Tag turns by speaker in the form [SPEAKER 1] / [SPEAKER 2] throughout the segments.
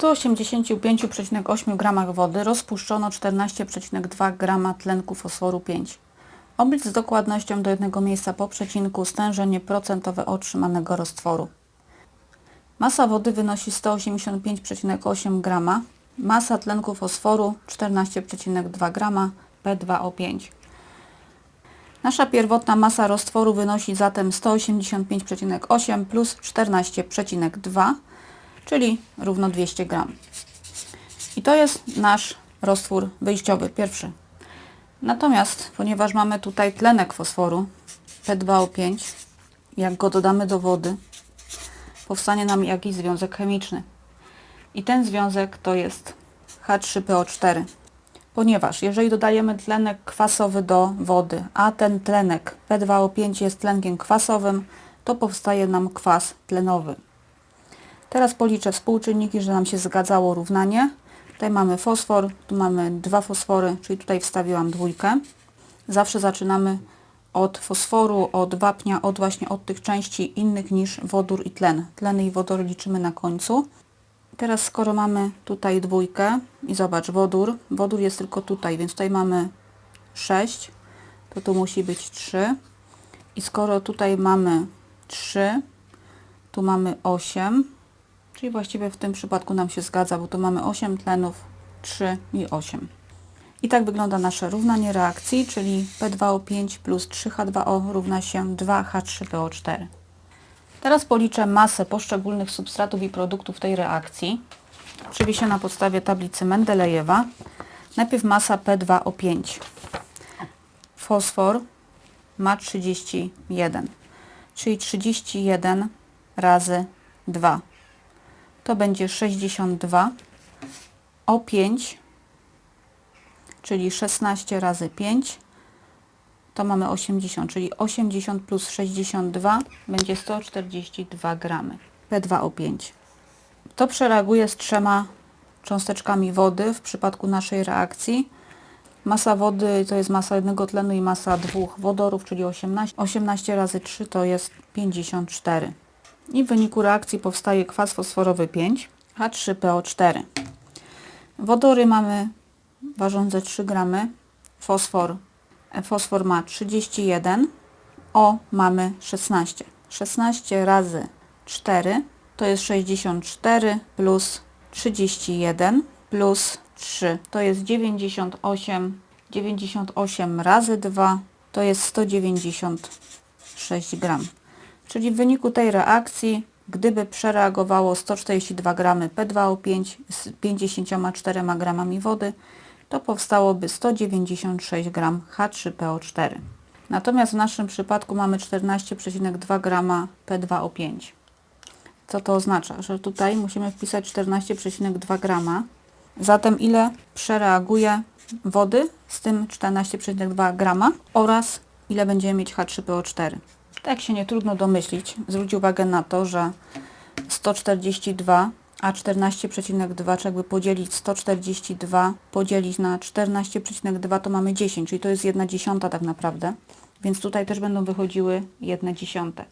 [SPEAKER 1] 185,8 g wody rozpuszczono 14,2 g tlenku fosforu 5. Oblicz z dokładnością do jednego miejsca po przecinku stężenie procentowe otrzymanego roztworu. Masa wody wynosi 185,8 g, masa tlenku fosforu 14,2 g P2O5. Nasza pierwotna masa roztworu wynosi zatem 185,8 plus 14,2, czyli równo 200 g. I to jest nasz roztwór wyjściowy, pierwszy. Natomiast, ponieważ mamy tutaj tlenek fosforu P2O5, jak go dodamy do wody, powstanie nam jakiś związek chemiczny. I ten związek to jest H3PO4. Ponieważ jeżeli dodajemy tlenek kwasowy do wody, a ten tlenek P2O5 jest tlenkiem kwasowym, to powstaje nam kwas tlenowy. Teraz policzę współczynniki, że nam się zgadzało równanie. Tutaj mamy fosfor, tu mamy dwa fosfory, czyli tutaj wstawiłam dwójkę. Zawsze zaczynamy od fosforu, od wapnia, od właśnie od tych części innych niż wodór i tlen. Tleny i wodór liczymy na końcu. Teraz skoro mamy tutaj dwójkę i zobacz, wodór, wodór jest tylko tutaj, więc tutaj mamy 6, to tu musi być 3. I skoro tutaj mamy 3, tu mamy 8, czyli właściwie w tym przypadku nam się zgadza, bo tu mamy 8 tlenów, 3 i 8. I tak wygląda nasze równanie reakcji, czyli P2O5 plus 3H2O równa się 2H3PO4. Teraz policzę masę poszczególnych substratów i produktów tej reakcji, oczywiście na podstawie tablicy Mendelejewa. Najpierw masa P2O5. Fosfor ma 31, czyli 31 razy 2. To będzie 62. O5, czyli 16 razy 5 to mamy 80, czyli 80 plus 62 będzie 142 gramy P2O5. To przereaguje z trzema cząsteczkami wody w przypadku naszej reakcji. Masa wody to jest masa jednego tlenu i masa dwóch wodorów, czyli 18. 18 razy 3 to jest 54. I w wyniku reakcji powstaje kwas fosforowy 5, H3PO4. Wodory mamy ważące 3 gramy, fosfor fosfor ma 31, O mamy 16. 16 razy 4 to jest 64 plus 31 plus 3 to jest 98. 98 razy 2 to jest 196 gram. Czyli w wyniku tej reakcji, gdyby przereagowało 142 gramy P2O5 z 54 gramami wody, to powstałoby 196 g H3PO4. Natomiast w naszym przypadku mamy 14,2 g P2O5. Co to oznacza? Że tutaj musimy wpisać 14,2 g. Zatem ile przereaguje wody z tym 14,2 g oraz ile będziemy mieć H3PO4. Tak się nie trudno domyślić. Zwróć uwagę na to, że 142 a 14,2, czy jakby podzielić 142, podzielić na 14,2 to mamy 10, czyli to jest 1 dziesiąta tak naprawdę, więc tutaj też będą wychodziły 1 dziesiąte.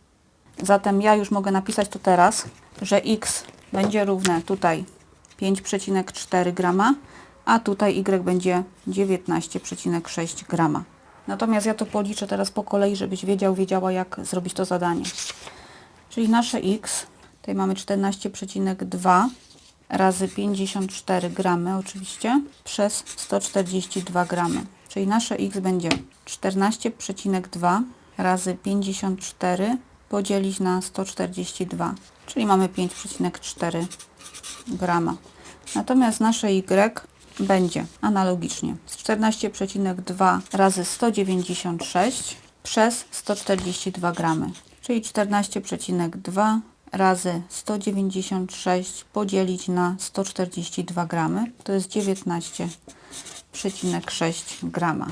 [SPEAKER 1] Zatem ja już mogę napisać to teraz, że x będzie równe tutaj 5,4 grama, a tutaj y będzie 19,6 grama. Natomiast ja to policzę teraz po kolei, żebyś wiedział, wiedziała jak zrobić to zadanie. Czyli nasze x Tutaj mamy 14,2 razy 54 gramy oczywiście przez 142 gramy. Czyli nasze x będzie 14,2 razy 54 podzielić na 142, czyli mamy 5,4 grama. Natomiast nasze y będzie analogicznie 14,2 razy 196 przez 142 gramy, czyli 14,2 razy 196 podzielić na 142 gramy, to jest 19,6 grama.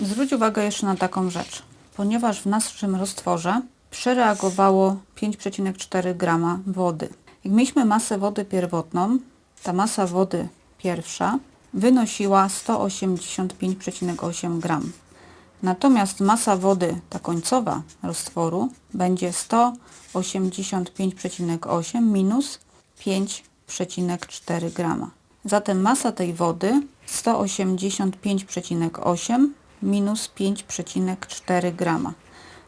[SPEAKER 1] Zwróć uwagę jeszcze na taką rzecz. Ponieważ w naszym roztworze przereagowało 5,4 grama wody. Jak mieliśmy masę wody pierwotną, ta masa wody pierwsza wynosiła 185,8 gram. Natomiast masa wody, ta końcowa roztworu, będzie 185,8 minus 9,4 grama. Zatem masa tej wody 185,8 minus 5,4 grama.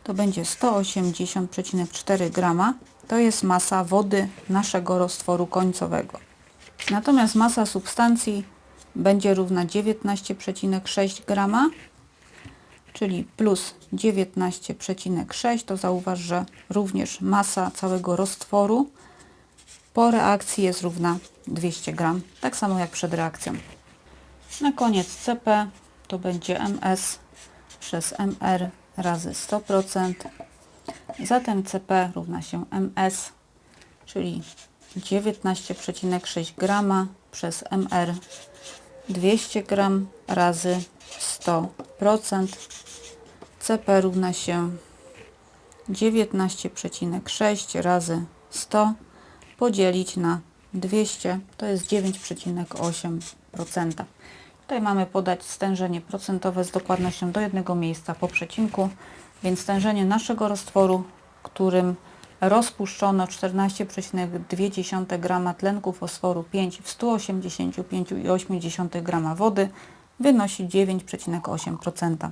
[SPEAKER 1] To będzie 180,4 grama. To jest masa wody naszego roztworu końcowego. Natomiast masa substancji będzie równa 19,6 grama, czyli plus 19,6 to zauważ, że również masa całego roztworu po reakcji jest równa 200 gram, tak samo jak przed reakcją. Na koniec CP to będzie MS przez MR razy 100%. Zatem CP równa się MS, czyli 19,6 grama przez MR 200 gram razy 100%. CP równa się 19,6 razy 100 podzielić na 200 to jest 9,8%. Tutaj mamy podać stężenie procentowe z dokładnością do jednego miejsca po przecinku, więc stężenie naszego roztworu, którym rozpuszczono 14,2 g tlenku fosforu 5 w 185,8 g wody wynosi 9,8%.